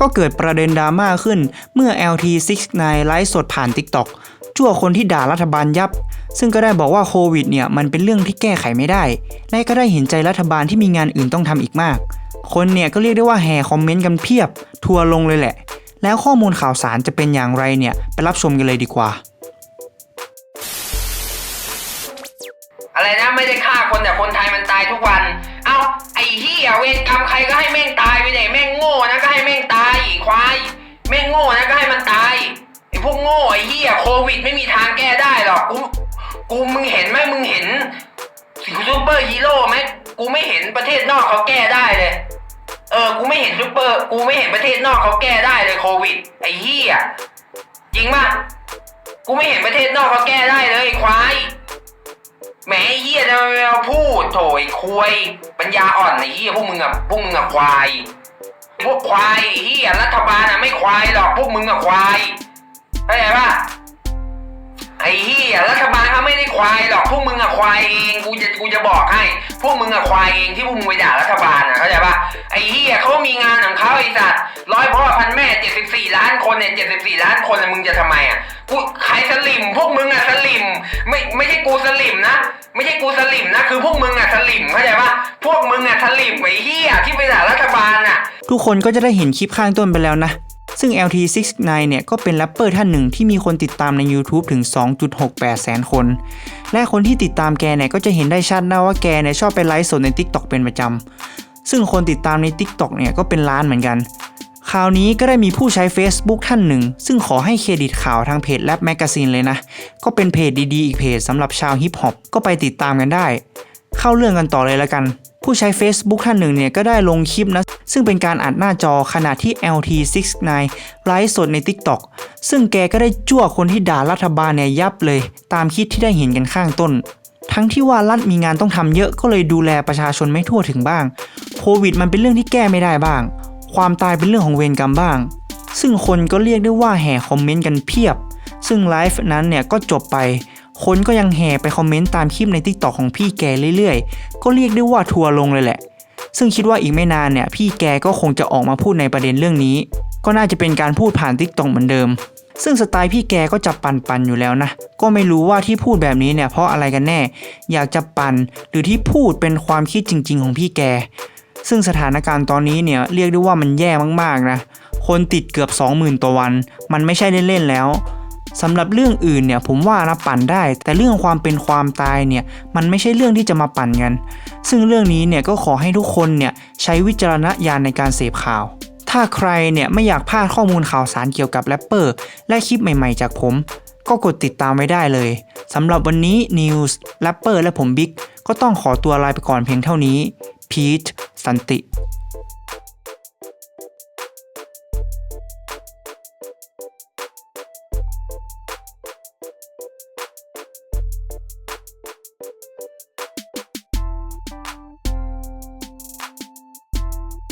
ก็เกิดประเด็นดราม่าขึ้นเมื่อ LT69 ไลฟ์สดผ่าน TikTok ชั่วคนที่ด่ารัฐบาลยับ ซึ่งก็ได้บอกว่าโควิดเนี่ยมันเป็นเรื่องที่แก้ไขไม่ได้ และก็ได้เห็นใจรัฐบาลที่มีงานอื่นต้องทำอีกมาก คนเนี่ยก็เรียกได้ว่าแห่คอมเมนต์กันเพียบ ทัวลงเลยแหละ แล้วข้อมูลข่าวสารจะเป็นอย่างไรเนี่ยไปรับชมกันเลยดีกว่า อะไรนะไม่ได้ฆ่าคนแต่คนไทยมันตายทุกวัน นะก็ให้มันตายไอ้พวกโง่ไอ้เหี้ยโควิดไม่มีทางแก้ได้หรอกกูกูมึงเห็นไหมมึงเห็นซูเปอร์ฮีโร่ไหมกูไม่เห็นประเทศนอกเขาแก้ได้เลย เออ กูไม่เห็นซูเปอร์กูไม่เห็นประเทศนอกเขาแก้ได้เลยโควิด ไอ้เหี้ยจริงปะกูไม่เห็นประเทศนอกเขาแก้ได้เลยไอ้ควายแหมไอ้เฮียจะมาพูดโถไอ้คุยปัญญาอ่อนไอ้เฮียพวกมึงอะพวกมึงอะควาย พวกควายไอ้เฮียรัฐบาลอะไม่ควายหรอกพวกมึงอะควายเข้าใจปะไอ้เฮียรัฐบาลเขาไม่ได้ควายหรอกพวกมึงอะควายเองกูจะกูจะบอกให้ พวกมึงอะควายเองที่พวกมึงไปด่ารัฐ อ้เฮียเขามีงานของเขาไอ้สัตว์ร้อยพ่อพันแม่เจ็ดสิบสี่ล้านคนเนี่ยเจ็ดสิบสี่ล้านคนมึงจะทำไมอะกูใครสลิมพวกมึงอะสลิมไม่ไม่ใช่กูสลิมนะ ไม่ใช่กูสลิมนะคือพวกมึงอะสลิมเข้าใจปะพวกมึงอะสลิมไอ้เหี้ยที่ไปด่ารัฐบาลอะ ทุกคนก็จะได้เห็นคลิปข้างต้นไปแล้วนะซึ่ง LT69 เนี่ยก็เป็นแรปเปอร์ท่านหนึ่งที่มีคนติดตามใน YouTube ถึง 2.68 แสนคน และคนที่ติดตามแกเนี่ยก็จะเห็นได้ชัดนะว่าแกเนี่ยชอบไปไลฟ์สดใน TikTok เป็นประจำ ซึ่งคนติดตามใน TikTok เนี่ยก็เป็นล้านเหมือนกันคราวนี้ก็ได้มีผู้ใช้ Facebook ท่านหนึ่ง ซึ่งขอให้เครดิตข่าวทางเพจ Rap Magazine เลยนะ ก็เป็นเพจดีๆ อีกเพจสำหรับชาวฮิปฮอปก็ไปติดตามกันได้ เข้าเรื่องกันต่อเลยแล้วกัน ผู้ใช้ Facebook ท่านหนึ่งเนี่ยก็ได้ลงคลิปนะ ซึ่งเป็นการอัดหน้าจอขณะที่ LT69 ไลฟ์สดใน TikTok ซึ่งแกก็ได้จ้วคนที่ด่ารัฐบาลเนี่ยยับเลย ตามคลิปที่ได้เห็นกันข้างต้น ทั้งที่ว่ารัฐมีงานต้องทำเยอะก็เลยดูแลประชาชนไม่ทั่วถึงบ้าง โควิดมันเป็นเรื่องที่แก้ไม่ได้บ้าง ความตายเป็นเรื่องของเวรกรรมบ้าง ซึ่งคนก็เรียกได้ว่าแห่คอมเมนต์กันเพียบ ซึ่งไลฟ์นั้นเนี่ยก็จบไป คนก็ยังแห่ไปคอมเมนต์ตามคลิปใน t ิ k t o k ของพี่แกเรื่อยๆ ก็เรียกได้ว่าทัวร์ลงเลยแหละ ซึ่งคิดว่าอีกไม่นานเนี่ยพี่แกก็คงจะออกมาพูดในประเด็นเรื่องนี้ ก็น่าจะเป็นการพูดผ่าน t ิ k t o k เหมือนเดิม ซึ่งสไตล์พี่แกก็จะปันๆอยู่แล้วนะ ก็ไม่รู้ว่าที่พูดแบบนี้เนี่ยเพราะอะไรกันแน่ อยากจะปันหรือที่พูดเป็นความคิดจริง ๆ ของพี่แก ซึ่งสถานการณ์ตอนนี้เนี่ยเรียกได้ว่ามันแย่มากๆนะ คนติดเกือบ 20,000ต่อวัน มันไม่ใช่เล่นๆแล้วสำหรับเรื่องอื่นเนี่ยผมว่านะปั่นได้ แต่เรื่องความเป็นความตายเนี่ยมันไม่ใช่เรื่องที่จะมาปั่นกัน ซึ่งเรื่องนี้เนี่ยก็ขอให้ทุกคนเนี่ยใช้วิจารณญาณในการเสพข่าว ถ้าใครเนี่ยไม่อยากพลาดข้อมูลข่าวสารเกี่ยวกับแรปเปอร์และคลิปใหม่ๆ จากผม ก็กดติดตามไว้ได้เลยสำหรับวันนี้ News แรปเปอร์และผมบิ๊กก็ต้องขอตัวลาไปก่อนเพียงเท่านี้พีท สันติ